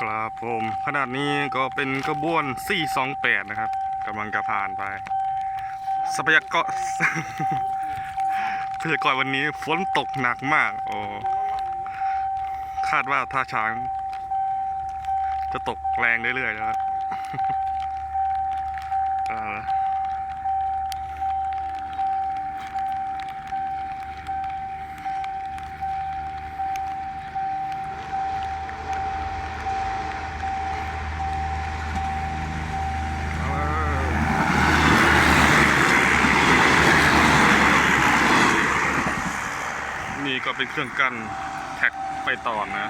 ครับผมขนาดนี้ก็เป็นกระบวน 428 นะครับกำลังจะผ่านไป ทรัพยากรทรัพยากรวันนี้ฝนตกหนักมาก โอ้คาดว่าท่าช้าง จะตกแรงเรื่อยๆนะครับ ก็เป็นเครื่องกั้นแท็กไปต่อนะ